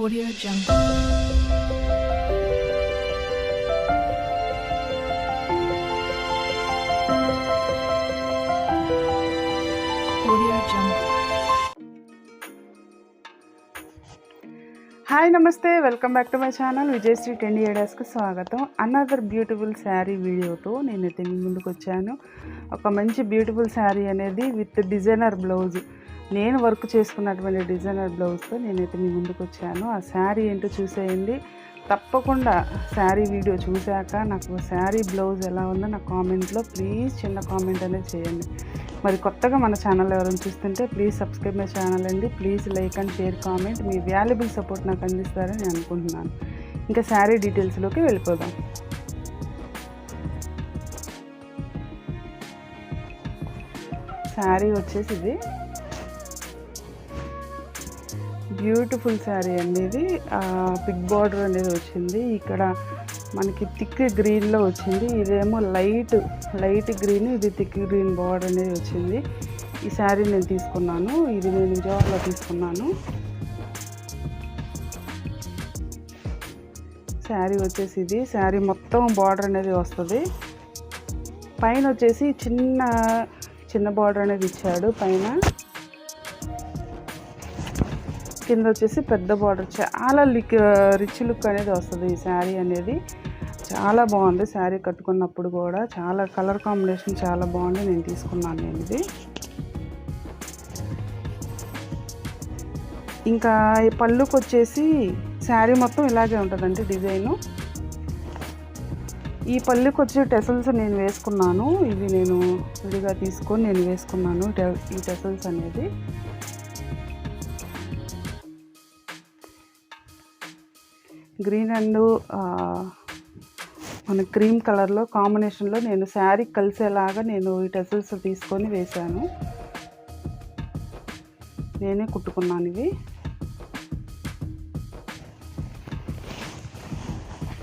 Audio Jungle. Hi నమస్తే welcome back to my channel Vijayasri ten ఇయర్స్కి స్వాగతం. Another beautiful sari వీడియోతో నేనైతే మీ ముందుకు వచ్చాను. ఒక మంచి బ్యూటిఫుల్ శారీ అనేది విత్ డిజైనర్ బ్లౌజ్ నేను వర్క్ చేసుకున్నటువంటి డిజైనర్ బ్లౌజ్తో నేనైతే మీ ముందుకు వచ్చాను. ఆ శారీ ఏంటో చూసేయండి. తప్పకుండా శారీ వీడియో చూశాక నాకు శారీ బ్లౌజ్ ఎలా ఉందో నా కామెంట్లో ప్లీజ్ చిన్న కామెంట్ అనేది చేయండి. మరి కొత్తగా మన ఛానల్ ఎవరైనా చూస్తుంటే ప్లీజ్ సబ్స్క్రైబ్ మై ఛానల్ అండి. Please like and share comment. Me valuable support నాకు అందిస్తారని నేను అనుకుంటున్నాను. ఇంకా శారీ డీటెయిల్స్లోకి వెళ్ళిపోదాం. శారీ వచ్చేసి ఇది. బ్యూటిఫుల్ శారీ అండి ఇది పిక్ బార్డర్ అనేది వచ్చింది. ఇక్కడ మనకి థిక్ గ్రీన్లో వచ్చింది. ఇదేమో లైట్ లైట్ గ్రీన్ ఇది థిక్ గ్రీన్ బార్డర్ అనేది వచ్చింది. ఈ శారీ నేను తీసుకున్నాను. ఇది నేను విజయవాడలో తీసుకున్నాను. శారీ వచ్చేసి ఇది. శారీ మొత్తం బార్డర్ అనేది వస్తుంది. పైన వచ్చేసి చిన్న చిన్న బార్డర్ అనేది ఇచ్చాడు. పైన కింద వచ్చేసి పెద్ద బార్డర్. చాలా లిక్ రిచ్ లుక్ అనేది వస్తుంది ఈ శారీ అనేది. చాలా బాగుంది శారీ కట్టుకున్నప్పుడు కూడా. చాలా కలర్ కాంబినేషన్ చాలా బాగుంది. నేను తీసుకున్నాను నేను ఇది. ఇంకా ఈ పళ్ళుకి వచ్చేసి శారీ మొత్తం ఇలాగే ఉంటుందండి డిజైను. ఈ పళ్ళుకి వచ్చే టెసల్స్ నేను వేసుకున్నాను. ఇవి నేను విడిగా తీసుకొని నేను వేసుకున్నాను ఈ టెసల్స్ అనేది. గ్రీన్ అండ్ మన క్రీమ్ కలర్లో కాంబినేషన్లో నేను శారీ కలిసేలాగా నేను ఈ టెసల్స్ తీసుకొని వేశాను. నేనే కుట్టుకున్నాను ఇవి.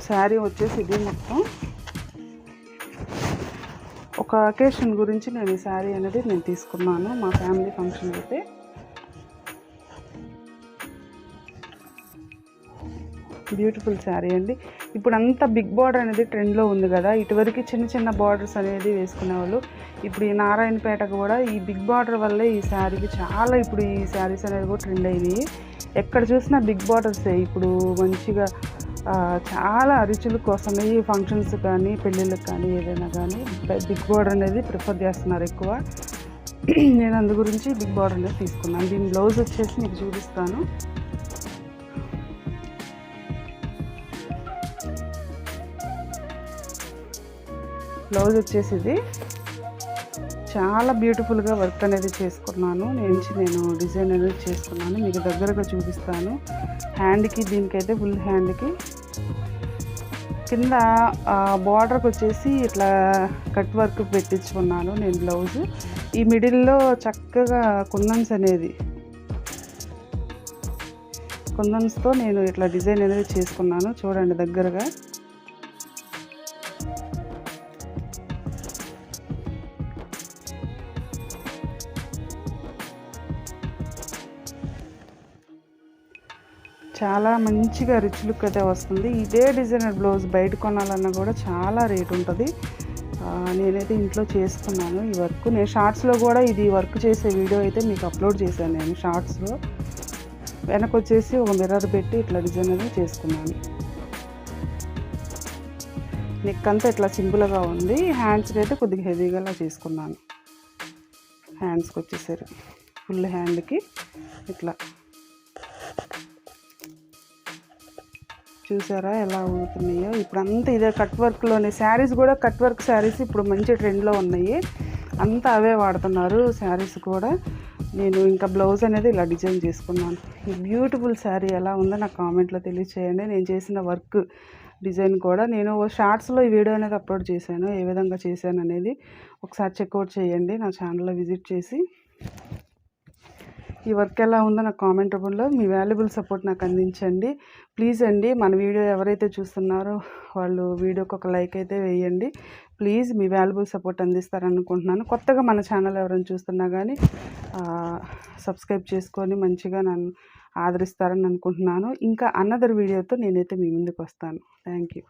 శారీ వచ్చేసి ఇది మొత్తం. ఒక అకేషన్ గురించి నేను ఈ శారీ అనేది నేను తీసుకున్నాను మా ఫ్యామిలీ ఫంక్షన్ అయితే. బ్యూటిఫుల్ శారీ అండి. ఇప్పుడు అంతా బిగ్ బార్డర్ అనేది ట్రెండ్లో ఉంది కదా ఇటువరకు చిన్న చిన్న బార్డర్స్ అనేది వేసుకునేవాళ్ళు. ఇప్పుడు ఈ నారాయణపేటకు కూడా ఈ బిగ్ బార్డర్ వల్లే ఈ శారీకి చాలా ఇప్పుడు ఈ శారీస్ అనేది కూడా ట్రెండ్ అయినాయి. ఎక్కడ చూసినా బిగ్ బార్డర్సే ఇప్పుడు మంచిగా చాలా రుచుల కోసం ఈ ఫంక్షన్స్ కానీ పెళ్ళిళ్ళకి కానీ ఏదైనా కానీ బిగ్ బార్డర్ అనేది ప్రిఫర్ చేస్తున్నారు ఎక్కువ. నేను అందు గురించి బిగ్ బార్డర్ అనేది తీసుకున్నాను. దీని బ్లౌజ్ వచ్చేసి మీకు చూపిస్తాను. బ్లౌజ్ వచ్చేసి ఇది చాలా బ్యూటిఫుల్గా వర్క్ అనేది చేసుకున్నాను. నేను నేను డిజైన్ అనేది చేసుకున్నాను. మీకు దగ్గరగా చూపిస్తాను. హ్యాండ్కి దీనికైతే ఫుల్ హ్యాండ్కి కింద బార్డర్కి వచ్చేసి ఇట్లా కట్ వర్క్ పెట్టించుకున్నాను నేను బ్లౌజ్. ఈ మిడిల్లో చక్కగా కుందన్స్ అనేది కుందన్స్తో నేను ఇట్లా డిజైన్ అనేది చేసుకున్నాను. చూడండి దగ్గరగా. చాలా మంచిగా రిచ్ లుక్ అయితే వస్తుంది. ఇదే డిజైనర్ బ్లౌజ్ బయట కొనాలన్నా కూడా చాలా రేట్ ఉంటుంది. నేనైతే ఇంట్లో చేసుకున్నాను ఈ వర్క్ నేను షార్ట్స్లో కూడా ఇది వర్క్ చేసే వీడియో అయితే మీకు అప్లోడ్ చేశాను నేను షార్ట్స్లో వెనక వచ్చేసి ఒక మిర్రర్ పెట్టి ఇట్లా డిజైన్ అనేది చేసుకున్నాను. నెక్ అంతా ఇట్లా సింపుల్గా ఉంది. హ్యాండ్స్కి అయితే కొద్దిగా హెవీగా అలా చేసుకున్నాను. హ్యాండ్స్కి వచ్చేసరి. ఫుల్ హ్యాండ్కి ఇట్లా. చూసారా ఎలా అవుతున్నాయో? ఇప్పుడు అంతా ఇదే కట్ వర్క్లోనే శారీస్ కూడా కట్ వర్క్ శారీస్ ఇప్పుడు మంచి ట్రెండ్లో ఉన్నాయి. అంతా అవే వాడుతున్నారు శారీస్ కూడా. నేను ఇంకా బ్లౌజ్ అనేది ఇలా డిజైన్ చేసుకున్నాను. ఈ బ్యూటిఫుల్ శారీ ఎలా ఉందో నాకు కామెంట్లో తెలియచేయండి. నేను చేసిన వర్క్ డిజైన్ కూడా. నేను షార్ట్స్లో ఈ వీడియో అనేది అప్లోడ్ చేశాను. ఏ విధంగా చేశాను అనేది ఒకసారి చెక్అవుట్ చేయండి. నా ఛానల్లో విజిట్ చేసి. ఈ వర్క్ ఎలా ఉందో నాకు కామెంట్ రూపంలో మీ వాల్యుబుల్ సపోర్ట్ నాకు అందించండి. ప్లీజ్ అండి మన వీడియో ఎవరైతే చూస్తున్నారో వాళ్ళు వీడియోకి ఒక లైక్ అయితే వేయండి. ప్లీజ్ మీ వాల్యుబుల్ సపోర్ట్ అందిస్తారనుకుంటున్నాను. కొత్తగా మన ఛానల్ ఎవరైనా చూస్తున్నా కానీ సబ్స్క్రైబ్ చేసుకొని మంచిగా నన్ను ఆదరిస్తారని అనుకుంటున్నాను. ఇంకా అన్నదర్ వీడియోతో నేనైతే మీ ముందుకు వస్తాను. Thank you